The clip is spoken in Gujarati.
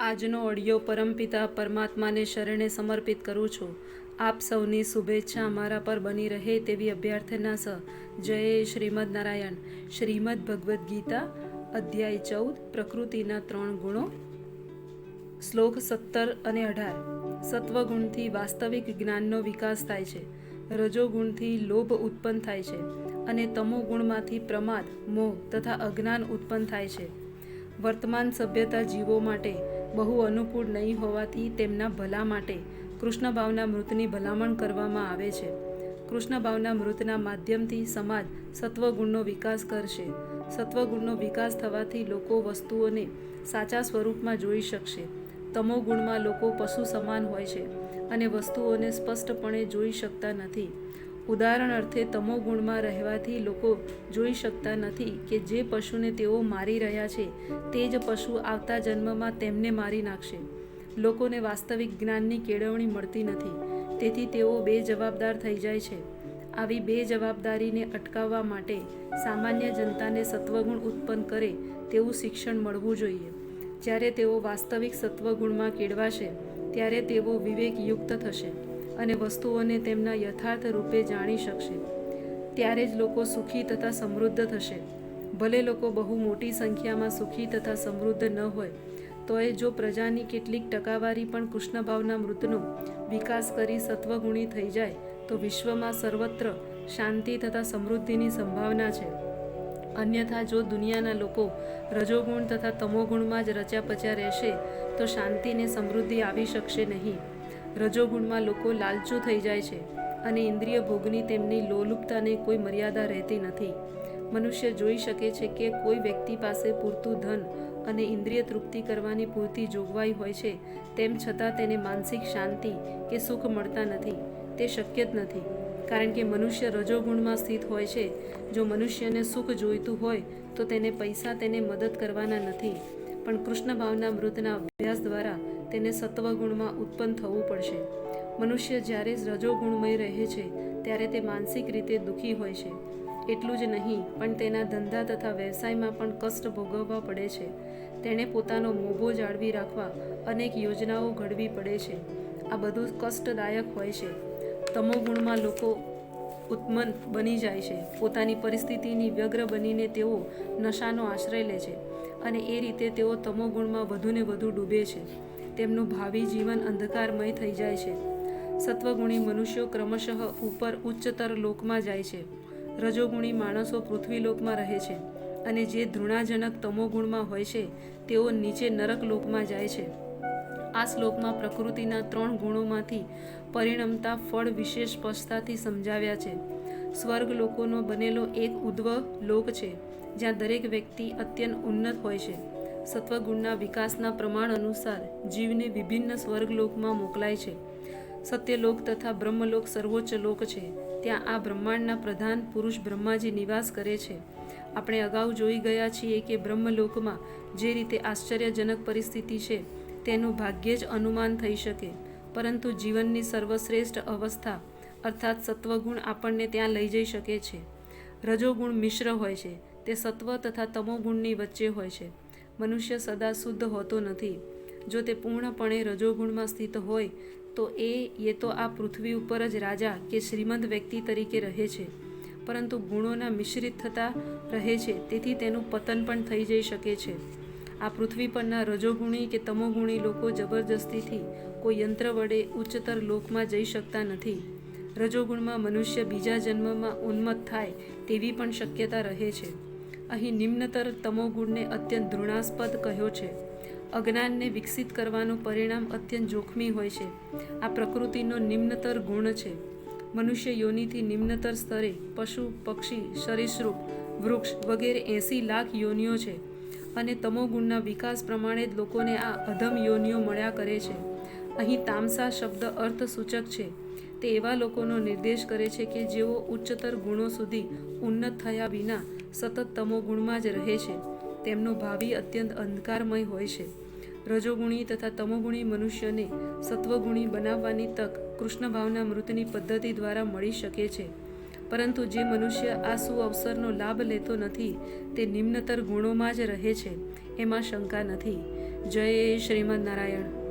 આજનો ઓડિયો પરમપિતા પરમાત્માને શરણે સમર્પિત કરું છું. આપ સૌની શુભેચ્છા મારા પર બની રહે તેવી અભ્યર્થના સ. જય શ્રીમદ નારાયણ. શ્રીમદ ભગવદ્ ગીતા, અધ્યાય ચૌદ, પ્રકૃતિના ત્રણ ગુણો. શ્લોક સત્તર અને અઢાર. સત્વગુણથી વાસ્તવિક જ્ઞાનનો વિકાસ થાય છે. રજોગુણથી લોભ ઉત્પન્ન થાય છે અને તમો ગુણમાંથી પ્રમાદ, મોહ તથા અજ્ઞાન ઉત્પન્ન થાય છે. વર્તમાન સભ્યતા જીવો માટે બહુ અનુકૂળ નહીં હોવાથી તેમના ભલા માટે કૃષ્ણ ભાવના મૃતની ભલામણ કરવામાં આવે છે. કૃષ્ણ ભાવના મૃતના માધ્યમથી સમાજ સત્વગુણનો વિકાસ કરશે. સત્વગુણનો વિકાસ થવાથી લોકો વસ્તુઓને સાચા સ્વરૂપમાં જોઈ શકશે. તમો ગુણમાં લોકો પશુ સમાન હોય છે અને વસ્તુઓને સ્પષ્ટપણે જોઈ શકતા નથી. ઉદાહરણ અર્થે તમો ગુણમાં રહેવાથી લોકો જોઈ શકતા નથી કે જે પશુને તેઓ મારી રહ્યા છે, તે જ પશુ આવતા જન્મમાં તેમને મારી નાખશે. લોકોને વાસ્તવિક જ્ઞાનની કેળવણી મળતી નથી, તેથી તેઓ બે જવાબદાર થઈ જાય છે. આવી બે જવાબદારીને અટકાવવા માટે સામાન્ય જનતાને સત્વગુણ ઉત્પન્ન કરે તેવું શિક્ષણ મળવું જોઈએ. જ્યારે તેઓ વાસ્તવિક સત્વગુણમાં કેળવાશે, ત્યારે તેઓ વિવેકયુક્ત થશે. અને વસ્તુઓને તેમના યથાર્થ રૂપે જાણી શકશે. ત્યારે જ લોકો સુખી તથા સમૃદ્ધ થશે. ભલે લોકો બહુ મોટી સંખ્યામાં સુખી તથા સમૃદ્ધ ન હોય, તોય જો પ્રજાની કેટલીક ટકાવારી પણ કૃષ્ણભાવના મૃતનો વિકાસ કરી સત્વગુણી થઈ જાય, તો વિશ્વમાં સર્વત્ર શાંતિ તથા સમૃદ્ધિની સંભાવના છે. અન્યથા જો દુનિયાના લોકો રજોગુણ તથા તમોગુણમાં જ રચ્યા પચ્યા રહેશે, તો શાંતિ ને સમૃદ્ધિ આવી શકશે નહીં. રજોગુણમાં લોકો લાલચુ થઈ જાય છે અને ઇન્દ્રિય ભોગની તેમની લોલુપતાને કોઈ મર્યાદા રહેતી નથી. મનુષ્ય જોઈ શકે છે કે કોઈ વ્યક્તિ પાસે પૂરતું ધન અને ઇન્દ્રિય તૃપ્તિ કરવાની પૂરતી જોગવાઈ હોય છે, તેમ છતાં તેને માનસિક શાંતિ કે સુખ મળતા નથી, તે શક્ય જ નથી. કારણ કે મનુષ્ય રજોગુણમાં સ્થિત હોય છે, જો મનુષ્યને સુખ જોઈતું હોય, તો તેને પૈસા તેને મદદ કરવાના નથી. પણ કૃષ્ણ ભાવના મૃતના અભ્યાસ દ્વારા તેને સત્વગુણમાં ઉત્પન્ન થવું પડશે. મનુષ્ય જ્યારે રજોગુણમય રહે છે, ત્યારે તે માનસિક રીતે દુઃખી હોય છે. એટલું જ નહીં, પણ તેના ધંધા તથા વ્યવસાયમાં પણ કષ્ટ ભોગવવા પડે છે. તેણે પોતાનો મોભો જાળવી રાખવા અનેક યોજનાઓ ઘડવી પડે છે. આ બધું કષ્ટદાયક હોય છે. તમોગુણમાં લોકો ઉત્મન બની જાય છે. પોતાની પરિસ્થિતિની વ્યગ્ર બનીને તેઓ નશાનો આશ્રય લે છે અને એ રીતે તેઓ તમોગુણમાં વધુને વધુ ડૂબે છે. તેમનું ભાવિ જીવન અંધકારમય થઈ જાય છે. સત્વગુણી મનુષ્યો ક્રમશઃ ઉપર ઉચ્ચતર લોકમાં જાય છે. રજોગુણી માણસો પૃથ્વીલોકમાં રહે છે અને જે ધૃણાજનક તમોગુણમાં હોય છે, તેઓ નીચે નરક લોકમાં જાય છે. આ શ્લોકમાં પ્રકૃતિના ત્રણ ગુણોમાંથી પરિણમતા ફળ વિશેષ સ્પષ્ટતાથી સમજાવ્યા છે. સ્વર્ગ લોકોનો બનેલો એક ઉદ્વ લોક છે, જ્યાં દરેક વ્યક્તિ અત્યંત ઉન્નત હોય છે. સત્વગુણના વિકાસના પ્રમાણ અનુસાર જીવને વિભિન્ન સ્વર્ગલોકમાં મોકલાય છે. સત્યલોક તથા બ્રહ્મલોક સર્વોચ્ચ લોક છે. ત્યાં આ બ્રહ્માંડના પ્રધાન પુરુષ બ્રહ્માજી નિવાસ કરે છે. આપણે અગાઉ જોઈ ગયા છીએ કે બ્રહ્મલોકમાં જે રીતે આશ્ચર્યજનક પરિસ્થિતિ છે, તેનું ભાગ્યે જ અનુમાન થઈ શકે. પરંતુ જીવનની સર્વશ્રેષ્ઠ અવસ્થા અર્થાત સત્વગુણ આપણને ત્યાં લઈ જઈ શકે છે. રજોગુણ મિશ્ર હોય છે. તે સત્વ તથા તમોગુણની વચ્ચે હોય છે. મનુષ્ય સદા શુદ્ધ હોતો નથી. જો તે પૂર્ણપણે રજોગુણમાં સ્થિત હોય, તો એ એ તો આ પૃથ્વી ઉપર જ રાજા કે શ્રીમંત વ્યક્તિ તરીકે રહે છે. પરંતુ ગુણોના મિશ્રિત થતા રહે છે, તેથી તેનું પતન પણ થઈ જઈ શકે છે. આ પૃથ્વી પરના રજોગુણી કે તમોગુણી લોકો જબરજસ્તીથી કોઈ યંત્ર વડે ઉચ્ચતર લોકમાં જઈ શકતા નથી. રજોગુણમાં મનુષ્ય બીજા જન્મમાં ઉન્મત્ત થાય તેવી પણ શક્યતા રહે છે. અહીં નિમ્નતર તમોગુણને અત્યંત ધૃણાસ્પદ કહ્યો છે. અજ્ઞાનને વિકસિત કરવાનું પરિણામ અત્યંત જોખમી હોય છે. આ પ્રકૃતિનો નિમ્નતર ગુણ છે. મનુષ્ય યોનિથી નિમ્નતર સ્તરે પશુ, પક્ષી, સરીસૃપ, વૃક્ષ વગેરે એંસી લાખ યોનિઓ છે અને તમોગુણના વિકાસ પ્રમાણે જ લોકોને આ અધમ યોનિઓ મળ્યા કરે છે. અહીં તામસા શબ્દ અર્થ સૂચક છે. તે એવા લોકોનો નિર્દેશ કરે છે કે જેઓ ઉચ્ચતર ગુણો સુધી ઉન્નત થયા વિના સતત તમોગુણમાં જ રહે છે. તેમનો ભાવિ અત્યંત અંધકારમય હોય છે. રજોગુણી તથા તમોગુણી મનુષ્યને સત્વગુણી બનાવવાની તક કૃષ્ણ ભાવના મૃતની પદ્ધતિ દ્વારા મળી શકે છે. પરંતુ જે મનુષ્ય આ સુઅવસરનો લાભ લેતો નથી, તે નિમ્નતર ગુણોમાં જ રહે છે. એમાં શંકા નથી. જય શ્રીમદ નારાયણ.